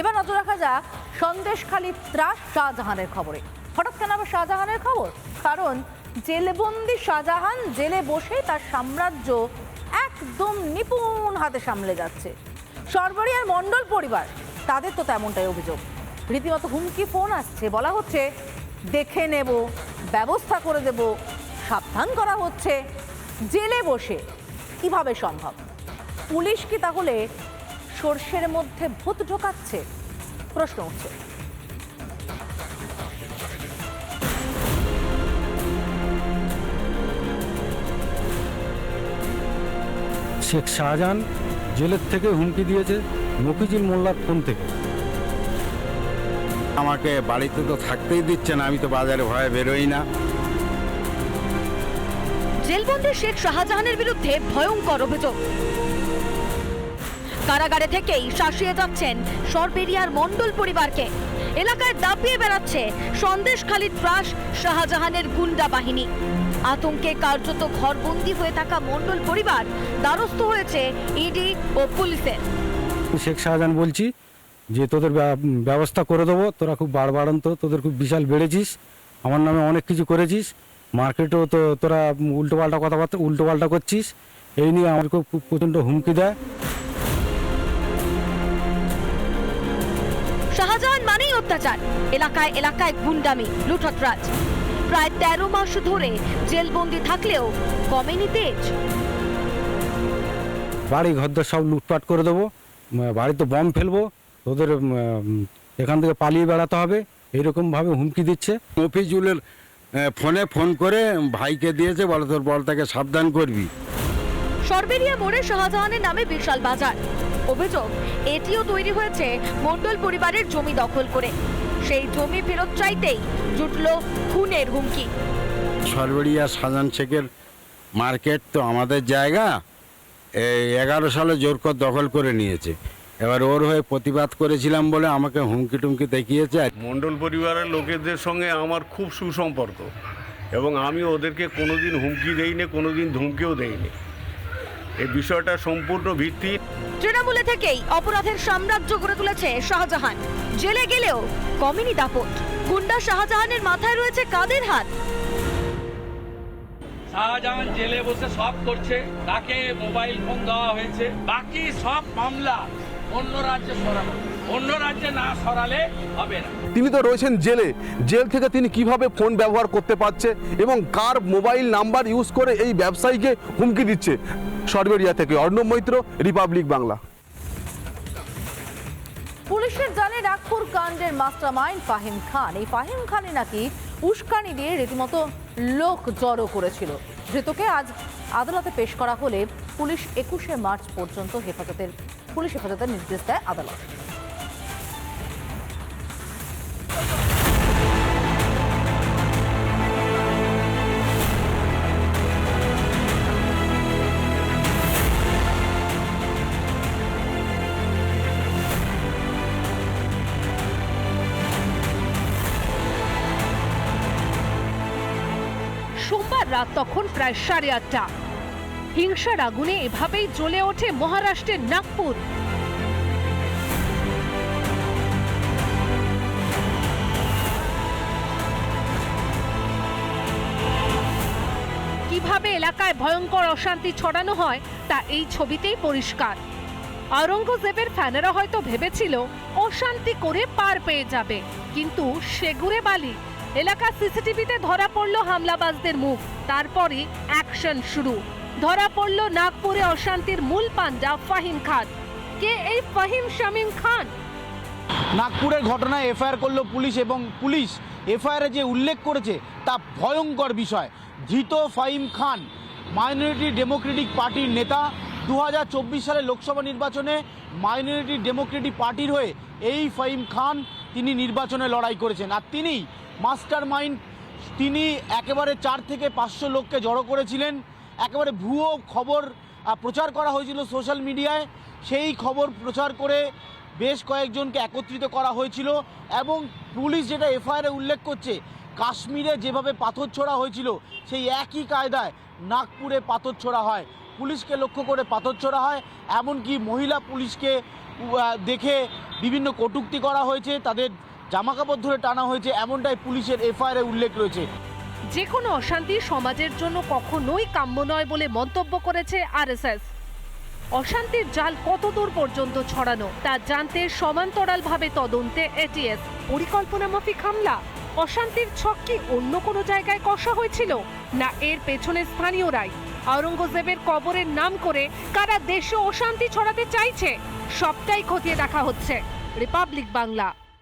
এবার নজর রাখা যাক সন্দেশখালী ত্রাস শাহজাহানের খবরে। হঠাৎ কেন আবার শাহজাহানের খবর? কারণ জেলবন্দি শাহজাহান জেলে বসে তার সাম্রাজ্য একদম নিপুণ হাতে সামলে যাচ্ছে। সরবরিয়ার মণ্ডল পরিবার, তাদের তো তেমনটাই অভিযোগ। রীতিমতো হুমকি ফোন আসছে, বলা হচ্ছে, দেখে নেব, ব্যবস্থা করে দেব, সাবধান করা হচ্ছে, জেলে বসে, কীভাবে সম্ভব? পুলিশ কি তাহলে সর্ষের মধ্যে ভূত ঢোকাচ্ছে? প্রশ্ন উঠছে। শেখ শাহজাহান জেলের থেকে হুমকি দিয়েছে মফিজুল মোল্লার ফোন থেকে। আমাকে বাড়িতে তো থাকতেই দিচ্ছে না আমি তো বাজারে ভয়ে বেরোই না। জেলবন্দি শেখ শাহজাহানের বিরুদ্ধে ভয়ঙ্কর অভিযোগ। কারাগারে থেকেই শাসিয়ে যাচ্ছেন সরবেরিয়ার মণ্ডল পরিবারকে। এলাকায় দাপিয়ে বেড়াচ্ছে সন্দেশখালী ত্রাস শাহজাহানের গুন্ডা বাহিনী। আতঙ্কে কার্যত ঘরবন্দি হয়ে থাকা মণ্ডল পরিবার দ্বারস্থ হয়েছে ইডি ও পুলিশের। শেখ শাহজাহান বলছি যে, তোদের ব্যবস্থা করে দেবো। তোরা খুব বাড়বাড়ন্ত তোদের খুব বিশাল বেড়েছিস। আমার নামে অনেক কিছু করেছিস। মার্কেটেও তো তোরা উল্টোপাল্টা কথাবার্তা উল্টোপাল্টা করছিস। এই নিয়ে আমার খুব খুব প্রচণ্ড হুমকি দেয়। শাহজাহান মানেই অত্যাচার। এলাকায় এলাকায় গুন্ডামি লুঠতরাজ প্রায় তেরো মাস ধরে জেলবন্দি থাকলেও কমেনি তেজ। বাড়ি ঘরদর সব লুটপাট করে দেবো বাড়িতে বম ফেলব উম, এখান থেকে পালিয়ে বেড়াতে হবে এইরকমভাবে হুমকি দিচ্ছে। মফিজুলের ফোনে ফোন করে ভাইকে দিয়েছে বলে তোর বলটাকে সাবধান করবি। সরবেরিয়া মোড়ে শাহজাহানের নামে বিশাল বাজার। অভিযোগ এটিও তৈরি হয়েছে মণ্ডল পরিবারের জমি দখল করে। সেই জমি ফেরত চাইতেই জুটল খুনের হুমকি। সরবরিয়া সাজান শেখের মার্কেট তো আমাদের জায়গা এই এগারো সালে জোরকর দখল করে নিয়েছে। এবার ওর হয়ে প্রতিবাদ করেছিলাম বলে আমাকে হুমকি টুমকি দেখিয়েছে। মণ্ডল পরিবারের লোকেদের সঙ্গে আমার খুব সুসম্পর্ক এবং আমি ওদেরকে কোনোদিন হুমকি দেইনি কোনোদিন ধুমকেও দেইনি। এই বিষয়টা সম্পূর্ণ ভিত্তি তৃণমূলে থেকেই অপরাধের সাম্রাজ্য গড়ে তুলেছে শাহজাহান। জেলে গেলেও কমেনি দাপট। গুন্ডা শাহজাহানের মাথায় রয়েছে কাদের হাত? শাহজাহান জেলে বসে সব করছে তাকে মোবাইল ফোন দেওয়া হয়েছে বাকি সব মামলা অন্য রাজ্যে সরানো অন্য রাজ্যে না সরালে হবে না। তিনি তো রয়েছেন জেলে। জেল থেকে তিনি কীভাবে ফোন ব্যবহার করতে পারছে এবং কার মোবাইল নাম্বার ইউজ করে এই ব্যবসায়ীকে হুমকি দিচ্ছে? সরবেরিয়া থেকে অর্ণব মৈত্র রিপাবলিক বাংলা। পুলিশের জালে নাগপুর কাণ্ডের মাস্টার মাইন্ড ফাহিম খান। এই ফাহিম খানই নাকি উস্কানি দিয়ে রীতিমতো লোক জড়ো করেছিল। ধৃতকে আজ আদালতে পেশ করা হলে পুলিশ একুশে মার্চ পর্যন্ত হেফাজতের পুলিশ হেফাজতের নির্দেশ দেয় আদালত। সোমবার রাত তখন প্রায় সাড়ে আটটা। হিংসার আগুনে এভাবেই জ্বলে ওঠে মহারাষ্ট্রের নাগপুর। কীভাবে এলাকায় ভয়ঙ্কর অশান্তি ছড়ানো হয়, তা এই ছবিতেই পরিষ্কার। আওরঙ্গজেবের ফ্যানেরা হয়তো ভেবেছিল, অশান্তি করে পার পেয়ে যাবে, কিন্তু সেগুড়ে বালি এলাকার সিসিটিভিতে ধরা পড়ল হামলাবাজদের মুখ। তারপরে অ্যাকশন শুরু। ধরা পড়ল নাগপুরে অশান্তির মূল পাঞ্জা ফাহিম খান। কে এই ফাহিম শামীম খান? নাগপুরের ঘটনায় এফআইআর করল পুলিশ এবং পুলিশ এফআইআরে যে উল্লেখ করেছে, তা ভয়ঙ্কর বিষয়। ধৃত ফাহিম খান, মাইনরিটি ডেমোক্রেটিক পার্টির নেতা দু হাজার চব্বিশ সালে লোকসভা নির্বাচনে মাইনরিটি ডেমোক্রেটিক পার্টির হয়ে এই ফাহিম খান তিনি নির্বাচনে লড়াই করেছেন। আর তিনি মাস্টার মাইন্ড তিনি একেবারে চার থেকে পাঁচশো লোককে জড়ো করেছিলেন। একেবারে ভুয়ো খবর প্রচার করা হয়েছিল সোশ্যাল মিডিয়ায়। সেই খবর প্রচার করে বেশ কয়েকজনকে একত্রিত করা হয়েছিল এবং পুলিশ যেটা এফআইআরে উল্লেখ করছে, কাশ্মীরে যেভাবে পাথর ছোড়া হয়েছিল, সেই একই কায়দায় নাগপুরে পাথর ছোড়া হয়। পুলিশকে লক্ষ্য করে পাথর ছোড়া হয়, এমনকি মহিলা পুলিশকে দেখে বিভিন্ন কটূক্তি করা হয়েছে। তাদের জামাকাপড় ধরে টানা হয়েছে, এমনটাই পুলিশের এফআইআরে উল্লেখ রয়েছে। যে কোনো অশান্তি সমাজের জন্য কখনোই কাম্য নয় বলে মন্তব্য করেছে আরএসএস। অশান্তির জাল কতদূর পর্যন্ত ছড়ানো, তা জানতে সমান্তরালভাবে তদন্তে এটিএস। পরিকল্পনা মাফিক হামলা, অশান্তির ছক কি অন্য কোনো জায়গায় কষা হয়েছিল, না এর পেছনে স্থানীয়রাই? আওরঙ্গজেবের কবরের নাম করে কারা দেশে অশান্তি ছড়াতে চাইছে, সবটাই খতিয়ে দেখা হচ্ছে। রিপাবলিক বাংলা।